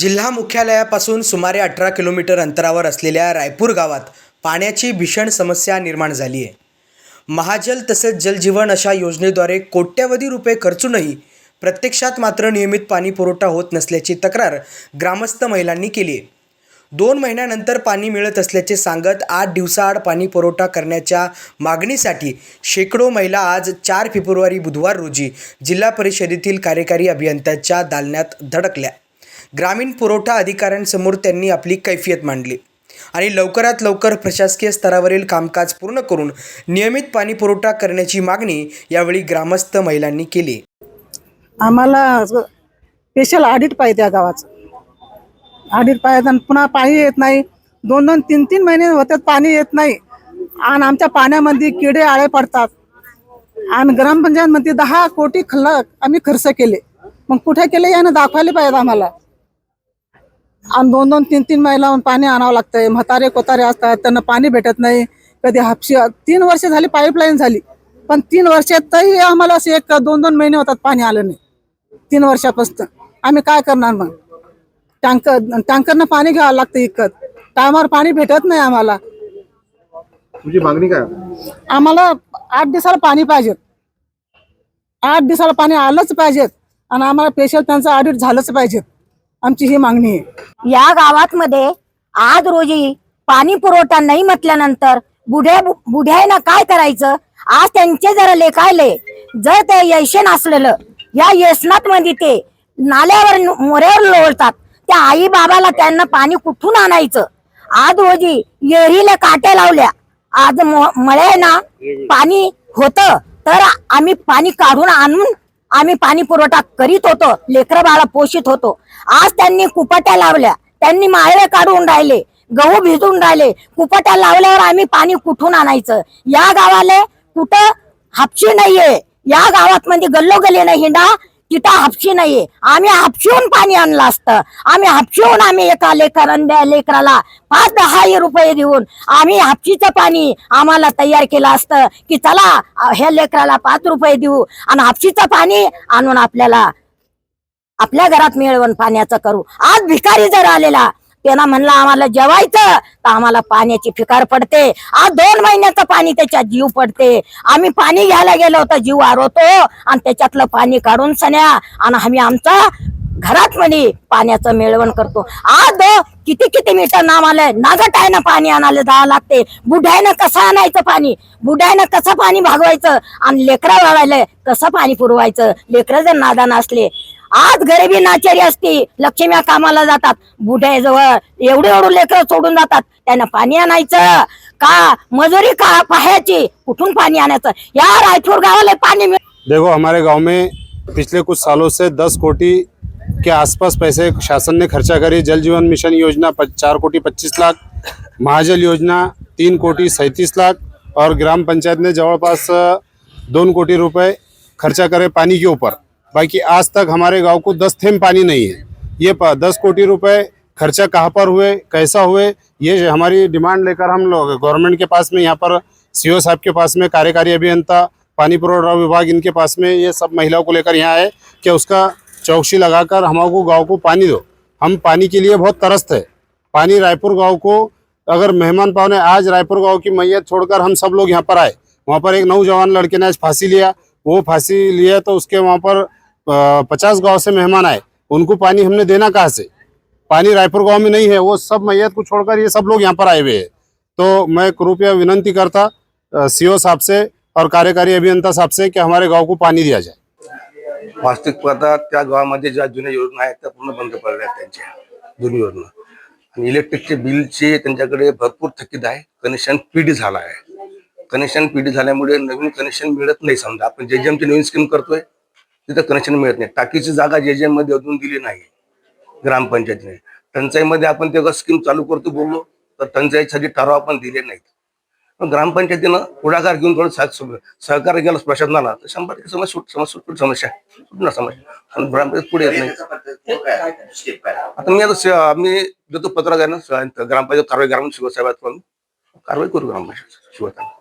जिल्हा मुख्यालयापासून सुमारे अठरा किलोमीटर अंतरावर असलेल्या रायपूर गावात पाण्याची भीषण समस्या निर्माण झाली आहे. महाजल तसेच जलजीवन अशा योजनेद्वारे कोट्यवधी रुपये खर्चूनही प्रत्यक्षात मात्र नियमित पाणी पुरवठा होत नसल्याची तक्रार ग्रामस्थ महिलांनी केली आहे. दोन महिन्यानंतर पाणी मिळत असल्याचे सांगत आठ दिवसाआड पाणी पुरवठा करण्याच्या मागणीसाठी शेकडो महिला आज चार फेब्रुवारी बुधवार रोजी जिल्हा परिषदेतील कार्यकारी अभियंत्याच्या दालन्यात धडकल्या. ग्रामीण पुरवठा अधिकाऱ्यांसमोर त्यांनी आपली कैफियत मांडली आणि लवकरात लवकर प्रशासकीय स्तरावरील कामकाज पूर्ण करून नियमित पाणी पुरवठा करण्याची मागणी यावेळी ग्रामस्थ महिलांनी केली. आम्हाला स्पेशल ऑडिट पाहिजे त्या गावाचं. ऑडिट पाहिजे आणि पुन्हा पाणी येत नाही. दोन दोन तीन तीन महिने होतात पाणी येत नाही. आणि आमच्या पाण्यामध्ये किडे आळे पडतात. आणि ग्रामपंचायतमध्ये दहा कोटी खल्ला आम्ही खर्च केले. मग कुठे केले? यानं दाखवायला पाहिजे आम्हाला. आणि दोन दोन तीन तीन महिला पाणी आणावं लागतंय. म्हातारे कोतारे असतात त्यांना पाणी भेटत नाही. कधी हापशी तीन वर्ष झाली पाईपलाईन झाली. पण तीन वर्षातही आम्हाला असे एक दोन दोन महिने होतात पाणी आलं नाही. तीन वर्षापासून. आम्ही काय करणार मग? टँकर टँकरनं पाणी घ्यावं लागतं इकत. टायमावर पाणी भेटत नाही आम्हाला. तुझी मागणी काय? आम्हाला आठ दिवसाला पाणी पाहिजे. आठ दिवसाला पाणी आलंच पाहिजे. आणि आम्हाला स्पेशल त्यांचं ऑडिट झालंच पाहिजे. आमची ही मागणी आहे. या गावात मध्ये आज रोजी पाणी पुरवठा नाही म्हटल्यानंतर बुढ्या बुढ्यानं काय करायचं? आज त्यांचे जर लेखायले जर ते यशन असलेलं या यशनात मध्ये ते नाल्यावर मोऱ्यावर लोळतात. त्या आई बाबाला त्यांना पाणी कुठून आणायचं? आज रोजी येरीला काट्या लावल्या. आज म- ना पाणी होतं तर आम्ही पाणी काढून आणून आम्ही पाणी पुरवठा करीत होतो लेकर बाळा पोषित होतो. आज त्यांनी कुपाट्या लावल्या. त्यांनी माळे काढून राहिले गहू भिजून राहिले. कुपाट्या लावल्यावर आम्ही पाणी कुठून आणायचं? या गावाला कुठं हापशी नाहीये. या गावात म्हणजे गल्लोगल्ली नाही हिंडा तिथं हापशी नाहीये. आम्ही हापशीहून पाणी आणलं असतं. आम्ही हापशीहून आम्ही एका लेकरांद्या लेकराला पाच दहा रुपये देऊन आम्ही हापशीचं पाणी आम्हाला तयार केलं असतं की चला ह्या लेकराला पाच रुपये देऊ आणि हापशीचं पाणी आणून आपल्याला आपल्या घरात मिळवून पाण्याचं करू. आज भिकारी जर आलेला त्यांना म्हणलं आम्हाला जेवायचं तर आम्हाला पाण्याची फिकार पडते. आज दोन महिन्याचं पाणी त्याच्यात जीव पडते. आम्ही पाणी घ्यायला गेलो होतो जीव आरवतो आणि त्याच्यातलं पाणी काढून सण्या आणि आम्ही आमचा घरात म्हणे पाण्याचं मिळवण करतो. आज दो किती किती मीटर नाम आलंय नागटायनं पाणी आणायला जावं लागते. बुढ्यानं कसं आणायचं पाणी? बुढ्यानं कसं पाणी भागवायचं? आणि लेकरा वाळायला कसं पाणी पुरवायचं? लेकरं जर नादान असले आज गरिबी नाचारी असती लक्ष्म्या कामाला जातात. बुढ्याजवळ एवढे एवढे लेकरं सोडून जातात. त्यांना पाणी आणायचं का? मजुरी का? पाहायची कुठून पाणी आणायचं? या रायपूर गावाला पाणी मिळ देखो हमारे गांव में पिछले कुछ सालों से दस कोटी के आसपास पैसे शासन ने खर्चा करी। जल जीवन मिशन योजना चार कोटी 25 लाख महाजल योजना तीन कोटी सैंतीस लाख और ग्राम पंचायत ने जवळपास दोन कोटी रुपये खर्चा करे पानी के ऊपर। बाकी आज तक हमारे गाँव को दस थेम पानी नहीं है। ये दस कोटी रुपए खर्चा कहाँ पर हुए, कैसा हुए, ये हमारी डिमांड लेकर हम लोग गवर्नमेंट के पास में, यहाँ पर सीओ साहब के पास में, कार्यकारी अभियंता, पानी पुरवठा विभाग इनके पास में, ये सब महिलाओं को लेकर यहाँ आए कि उसका चौकसी लगाकर हमारे को गाँव को पानी दो। हम पानी के लिए बहुत तरस्त है। पानी रायपुर गाँव को, अगर मेहमान पावने आज रायपुर गाँव की मैयत छोड़कर हम सब लोग यहाँ पर आए। वहाँ पर एक नौजवान लड़के ने आज फांसी लिया, वो फांसी लिया तो उसके वहाँ पर पचास गाँव से मेहमान आए, उनको पानी हमने देना कहाँ से? पानी रायपुर गाँव में नहीं है, वो सब मैयत को छोड़कर ये सब लोग यहाँ पर आए हुए हैं। तो मैं कृपया विनंती करता सीओ साहब से और कार्यकारी अभियंता साहब से कि हमारे गाँव को पानी दिया जाए। वास्तविक पाहता त्या गावामध्ये ज्या जुन्या योजना आहेत, त्या पूर्ण बंद पडल्या आहेत त्यांच्या, जुनी योजना. आणि इलेक्ट्रिकचे बिलचे त्यांच्याकडे भरपूर थकीत आहे, कनेक्शन पीडी झाला आहे. कनेक्शन पीडी झाल्यामुळे नवीन कनेक्शन मिळत नाही समजा, आपण जे ची नवीन स्कीम करतोय तिथं कनेक्शन मिळत नाही. टाकीची जागा जे मध्ये अजून दिली नाही ग्रामपंचायतीने. टंचाईमध्ये आपण तेव्हा स्कीम चालू करतो बोललो तर टंचाईसाठी ठराव आपण दिले नाहीत. ग्रामपंचायतीनं पुढाकार घेऊन थोडं सह- सहकार्य केलं प्रशासनाला तर शंभर टक्के समस्या सुट समस्या समस्या. सुटणार समस्या. आणि ग्रामपंचायत पुढे येत नाही. आता मी आता मी देतो पत्रकार ना ग्रामपंचायत कारवाई ग्राम शिवसाहेबात कारवाई करू ग्रामपंचायत शिवसाहेब